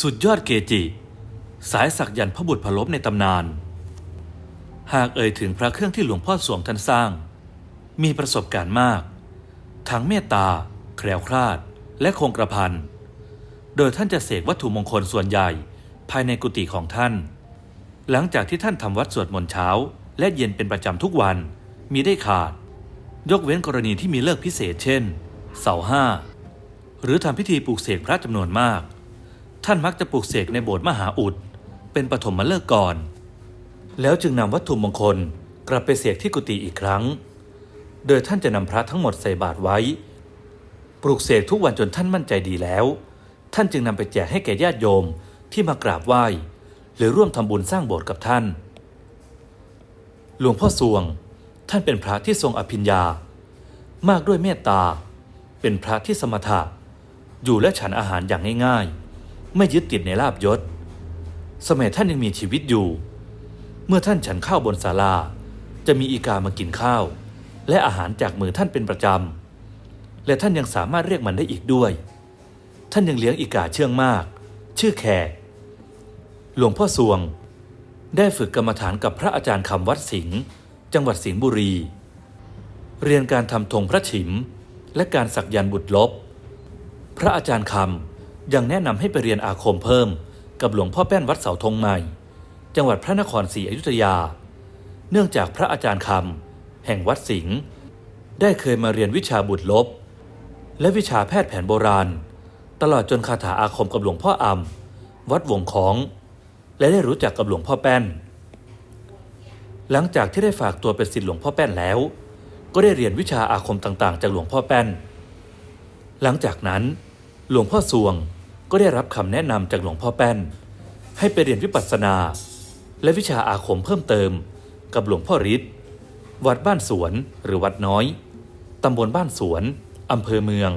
สุดยอดเกจิ สายสักยันพระบุตรพลบในตำนาน หากเอ่ยถึงพระเครื่องที่หลวงพ่อสวงท่านสร้าง มีประสบการณ์มาก ทั้งเมตตา แคล้วคลาด และคงกระพันโดยท่านจะเสกวัตถุมงคลส่วนใหญ่ ภายในกุฏิของท่าน หลังจากที่ท่านทำวัดสวดมนต์เช้า และเย็นเป็นประจำทุกวันมีได้ขาด ยกเว้นกรณีที่มีเลิกพิเศษเช่น เสาห้า หรือทำพิธีปลูกเสกพระจำนวนมาก ท่านมักจะปลูกเสกในโบสถ์มหาอุด เป็นปฐมฤกษ์ก่อน แล้วจึงนำวัตถุมงคลกลับไปเสกที่กุฏิอีกครั้ง โดยท่านจะนำพระทั้งหมดใส่บาตรไว้ ปลูกเสกทุกวันจนท่านมั่นใจดีแล้ว ท่านจึงนำไปแจกให้แก่ญาติโยมที่มากราบไหว้ หรือร่วมทำบุญสร้างโบสถ์กับท่าน หลวงพ่อสวง ท่านเป็นพระที่ทรงอภิญญา มากด้วยเมตตา เป็นพระที่สมถะอยู่และฉันอาหารอย่างง่ายๆ ไม่ยึดติดในลาบยศ สมัยท่านยังมีชีวิตอยู่ เมื่อท่านฉันข้าวบนศาลา จะมีอีกามากินข้าว และอาหารจากมือท่านเป็นประจำ และท่านยังสามารถเรียกมันได้อีกด้วย ท่านยังเลี้ยงอีกาเชื่องมาก ชื่อแขก หลวงพ่อสวง ได้ฝึกกรรมฐานกับพระอาจารย์คำวัดสิงห์จังหวัดสิงห์บุรี เรียนการทำธงพระฉิม และการสักยันต์บุตรลบ พระอาจารย์คำ ยังแนะนำให้ไปเรียนอาคมเพิ่ม กับหลวงพ่อแป้นวัดเสาธงใหม่ จังหวัดพระนครศรีอยุธยา เนื่องจากพระอาจารย์คำแห่งวัดสิงห์ได้เคยมาเรียนวิชาบุตรลบ และวิชาแพทย์แผนโบราณ ตลอดจนคาถาอาคมกับหลวงพ่ออำวัดวงของ และได้รู้จักกับหลวงพ่อแป้น หลังจากที่ได้ฝากตัวเป็นศิษย์หลวงพ่อแป้นแล้ว ก็ได้เรียนวิชาอาคมต่างๆ จากหลวงพ่อแป้น หลังจากนั้น หลวงพ่อสวง ก็ได้รับคำแนะนำจากหลวงพ่อแป้น ให้ไปเรียนวิปัสสนา และวิชาอาคมเพิ่มเติม กับหลวงพ่อฤทธิ์วัดบ้านสวนหรือวัดน้อยตำบลบ้านสวนอำเภอเมือง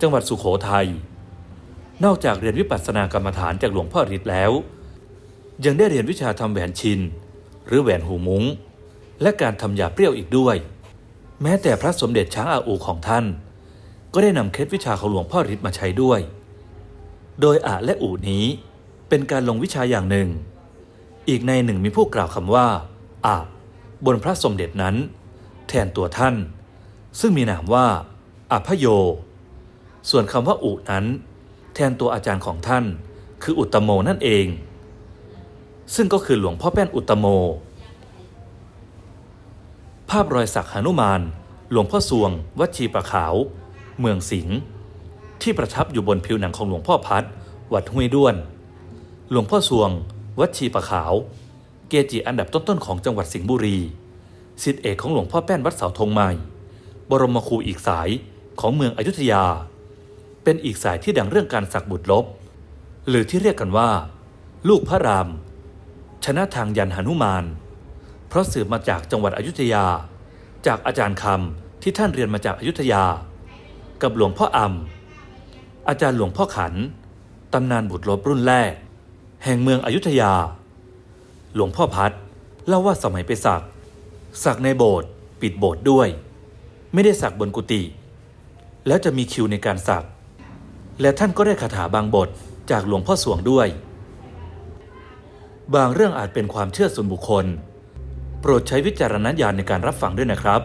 จังหวัดสุโขทัยนอกจากเรียนวิปัสสนากรรมฐานจากหลวงพ่อฤทธิ์แล้ว ยังได้เรียนวิชาทำแหวนชิน หรือแหวนหูมุง้ง และการทำยาเปรี้ยวอีกด้วย แม้แต่พระสมเด็จช้างอาอูของท่าน ก็ได้นำเคล็ดวิชาของหลวงพ่อฤทธิ์มาใช้ด้วย โดยอาและอูนี้ เป็นการลงวิชาอย่างหนึ่ง อีกในหนึ่งมีผู้กล่าวคำว่าอาบนพระสมเด็จนั้น แทนตัวท่าน ซึ่งมีนามว่าอัพโย ส่วนคำว่าอุนั้น แทนตัวอาจารย์ของท่าน คืออุตโมนั่นเอง ซึ่งก็คือหลวงพ่อแป้นอุตโม ภาพรอยสักหนุมาน หลวงพ่อสวง วัชีประขาว เมืองสิงห์ ที่ประทับอยู่บนผิวหนังของหลวงพ่อพัด วัดห้วยด้วน หลวงพ่อสวง วัดชีประขาว เกจิอันดับต้นๆของจังหวัดสิงห์บุรีสิทธิเอกของหลวงพ่อแป้นวัดเสาธงใหม่ บรมครูอีกสายของเมืองอยุธยา เป็นอีกสายที่ดังเรื่องการสักบุตรลบ หรือที่เรียกกันว่า ลูกพระราม ชนะทางยันหนุมาน เพราะสืบมาจากจังหวัดอยุธยา จากอาจารย์คำที่ท่านเรียนมาจากอยุธยา กับหลวงพ่ออำ อาจารย์หลวงพ่อขัน ตำนานบุตรลบรุ่นแรก แห่งเมืองอยุธยา หลวงพ่อพัดเล่าว่าสมัยไปสัก สักในโบสถ์ปิดโบสถ์ด้วย ไม่ได้สักบนกุฏิแล้วจะมีคิวในการสัก และท่านก็ได้คาถาบางบทจากหลวงพ่อสวงด้วย บางเรื่องอาจเป็นความเชื่อส่วนบุคคล โปรดใช้วิจารณญาณในการรับฟังด้วยนะครับ